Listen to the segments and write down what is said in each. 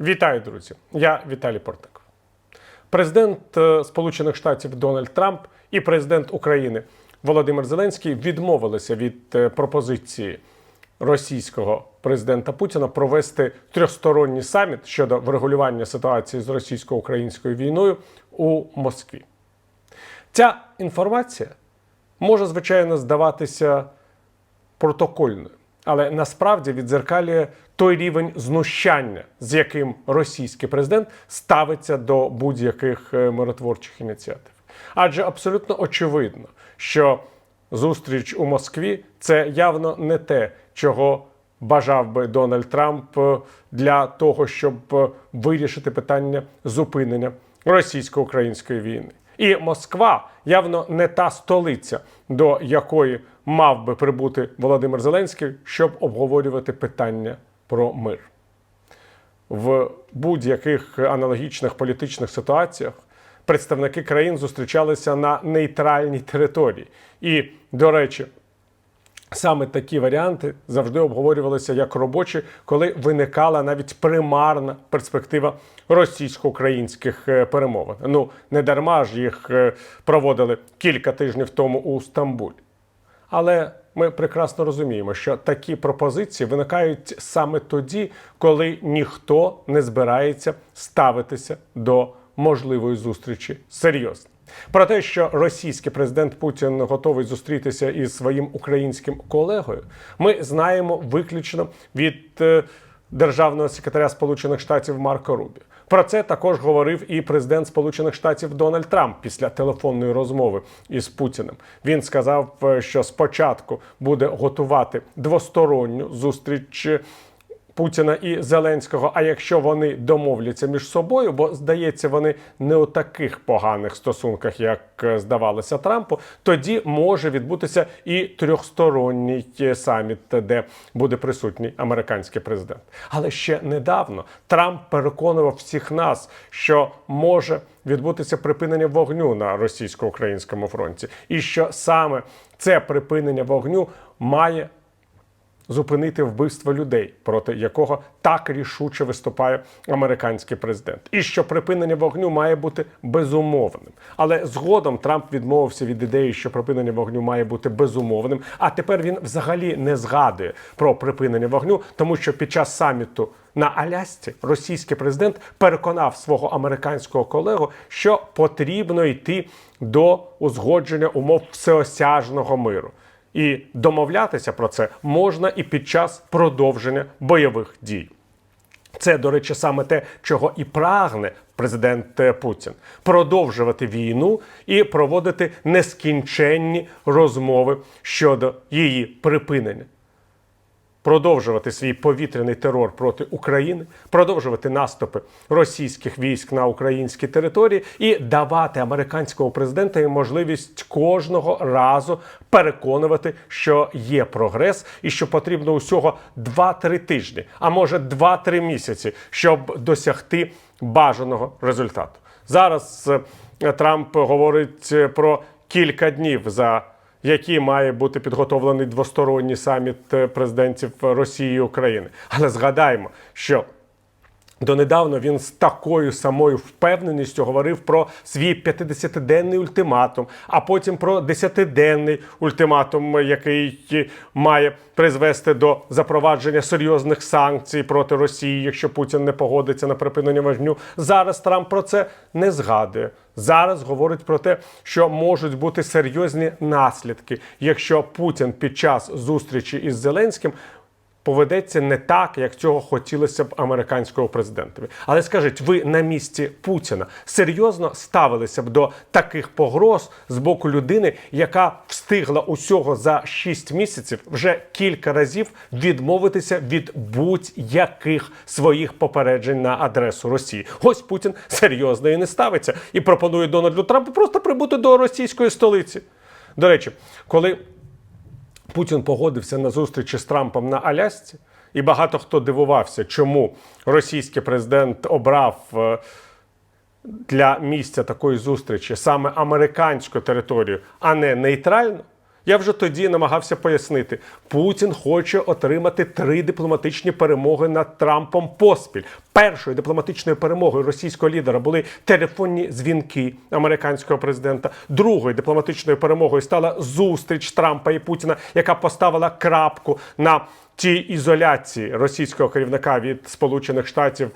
Вітаю, друзі! Я Віталій Портник. Президент е, Сполучених Штатів Дональд Трамп і президент України Володимир Зеленський відмовилися від е, пропозиції російського президента Путіна провести трьохсторонній саміт щодо врегулювання ситуації з російсько-українською війною у Москві. Ця інформація може, звичайно, здаватися протокольною, але насправді відзеркалює той рівень знущання, з яким російський президент ставиться до будь-яких е, миротворчих ініціатив. Адже абсолютно очевидно, що зустріч у Москві це явно не те, чого бажав би Дональд Трамп е, для того, щоб е, вирішити питання зупинення російсько-української війни. І Москва явно не та столиця, до якої мав би прибути Володимир Зеленський, щоб обговорювати питання про мир. В будь-яких аналогічних політичних ситуаціях представники країн зустрічалися на нейтральній території. І, до речі, Саме такі варіанти завжди обговорювалися як робочі, коли виникала навіть примарна перспектива російсько-українських е, перемовин. Ну не дарма ж їх е, проводили кілька тижнів тому у Стамбулі. Але ми прекрасно розуміємо, що такі пропозиції виникають саме тоді, коли ніхто не збирається ставитися до можливої зустрічі серйозно. Про те, що російський президент Путін готовий зустрітися із своїм українським колегою, ми знаємо виключно від е, державного секретаря Сполучених Штатів Марко Рубі. Про це також говорив і президент Сполучених Штатів Дональд Трамп після телефонної розмови із Путіним. Він сказав, е, що спочатку буде готувати двосторонню зустріч. Путіна і Зеленського. А якщо вони домовляться між собою, бо здається, вони не у таких поганих стосунках, як е, здавалося Трампу, тоді може відбутися і трьохсторонній е, саміт, де буде присутній американський президент. Але ще недавно Трамп переконував всіх нас, що може відбутися припинення вогню на російсько-українському фронті, і що саме це припинення вогню має зупинити вбивство людей, проти якого так рішуче виступає американський президент, і що припинення вогню має бути безумовним. Але згодом Трамп відмовився від ідеї, що припинення вогню має бути безумовним. А тепер він взагалі не згадує про припинення вогню, тому що під час саміту. На Алясці російський президент переконав свого американського колегу, що потрібно йти до узгодження умов всеосяжного миру. І домовлятися про це можна і під час продовження бойових дій. Це, до речі, саме те, чого і прагне президент е, Путін продовжувати війну і проводити нескінченні розмови щодо її припинення. Продовжувати свій повітряний терор проти України, продовжувати наступи російських військ на українські території і давати американському президенту можливість кожного разу переконувати, що є прогрес, і що потрібно усього 2-3 тижні, а може 2-3 місяці, щоб досягти бажаного результату. Зараз е, Трамп говорить е, про кілька днів за який має бути підготовлений двосторонній саміт е, президентів Росії і України. Але згадаємо, що Донедавна він з такою самою впевненістю говорив про свій 50-денний ультиматум, а потім про 10-денний ультиматум, який має призвести до запровадження серйозних санкцій проти Росії, якщо Путін не погодиться на припинення вогню. Зараз Трамп про це не згадує. Зараз говорить про те, що можуть бути серйозні наслідки, якщо Путін під час зустрічі із Зеленським поведеться не так, як цього хотілося б американського президентові. Але скажіть, ви на місці Путіна серйозно ставилися б до таких погроз з боку людини, яка встигла усього за 6 місяців вже кілька разів відмовитися від будь-яких своїх попереджень на адресу Росії? Ось Путін серйозно і не ставиться і пропонує Дональду Трампу просто прибути до російської столиці. До речі, коли Путін погодився на зустрічі з Трампом на Алясці, і багато хто дивувався, чому російський президент обрав е, для місця такої зустрічі саме американську територію, а не нейтральну. Я вже тоді намагався пояснити, Путін хоче отримати три дипломатичні перемоги над Трампом поспіль. Першою дипломатичною перемогою російського лідера були телефонні дзвінки американського президента. Другою дипломатичною перемогою стала зустріч Трампа і Путіна, яка поставила крапку на тій ізоляції російського керівника від Сполучених Штатів,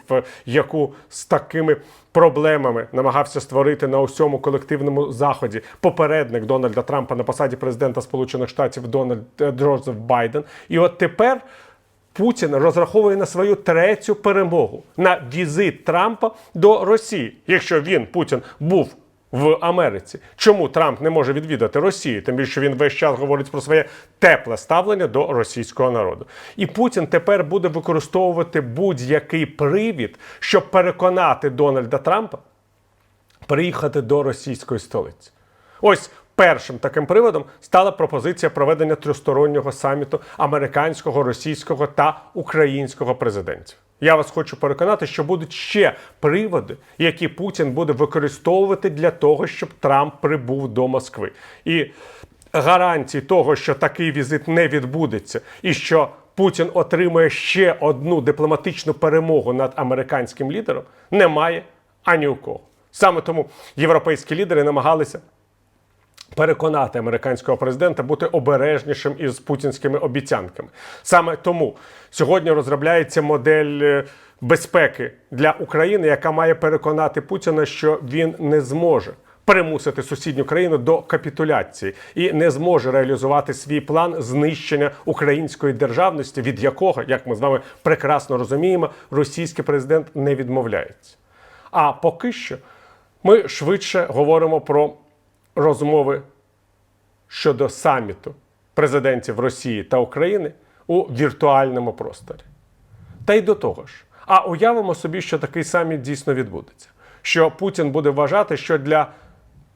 яку з такими проблемами намагався створити на усьому колективному заході попередник Дональда Трампа на посаді президента Сполучених Штатів Дональд е, Джозеф Байден. І от тепер. Путін розраховує на свою третю перемогу на візит Трампа до Росії, якщо він Путін був в Америці. Чому Трамп не може відвідати Росію? Тим більше він весь час говорить про своє тепле ставлення до російського народу. І Путін тепер буде використовувати будь-який привід, щоб переконати Дональда Трампа приїхати до російської столиці. Ось першим таким приводом стала пропозиція проведення трьохстороннього саміту американського, російського та українського президентів. Я вас хочу переконати, що будуть ще приводи, які Путін буде використовувати для того, щоб Трамп прибув до Москви. І гарантій того, що такий візит не відбудеться, і що Путін отримує ще одну дипломатичну перемогу над американським лідером, немає ані у кого. Саме тому європейські лідери намагалися переконати американського президента бути обережнішим із путінськими обіцянками. Саме тому сьогодні розробляється модель е, безпеки для України, яка має переконати Путіна, що він не зможе. Примусити сусідню країну до капітуляції і не зможе реалізувати свій план знищення української державності, від якого, як ми з вами прекрасно розуміємо, російський президент не відмовляється. А поки що ми швидше говоримо про розмови щодо саміту президентів Росії та України у віртуальному просторі. Та й до того ж, а уявимо собі, що такий саміт дійсно відбудеться. Що Путін буде вважати, що для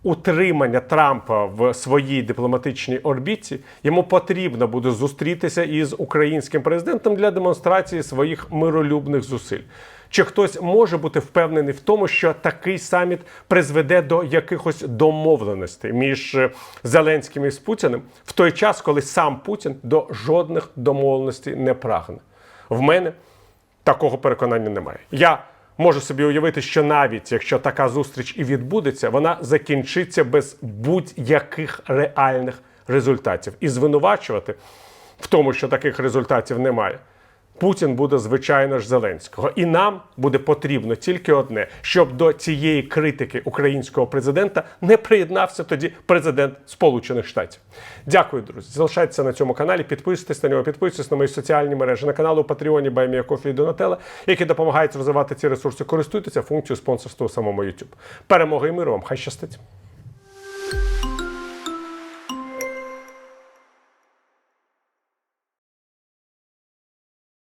утримання Трампа в своїй дипломатичній орбіті йому потрібно буде зустрітися із українським президентом для демонстрації своїх миролюбних зусиль. Чи хтось може бути впевнений в тому, що такий саміт призведе до якихось домовленостей між е, Зеленським і Путіним в той час, коли сам Путін до жодних домовленостей не прагне? В мене такого переконання немає. Я можу собі уявити, що навіть якщо така зустріч і відбудеться, вона закінчиться без будь-яких реальних результатів. І звинувачувати в тому, що таких результатів немає. Путін буде, звичайно ж, Зеленського. І нам буде потрібно тільки одне, щоб до цієї критики українського президента не приєднався тоді президент Сполучених Штатів. Дякую, друзі. Залишайтеся на цьому каналі, підписуйтесь на нього, підписуйтесь на мої соціальні мережі, на канал у Патреоні Баймія Кофі Донателла, які допомагають розвивати ці ресурси. Користуйтеся функцією спонсорства у самому YouTube. Перемоги і миру вам! Хай щастить!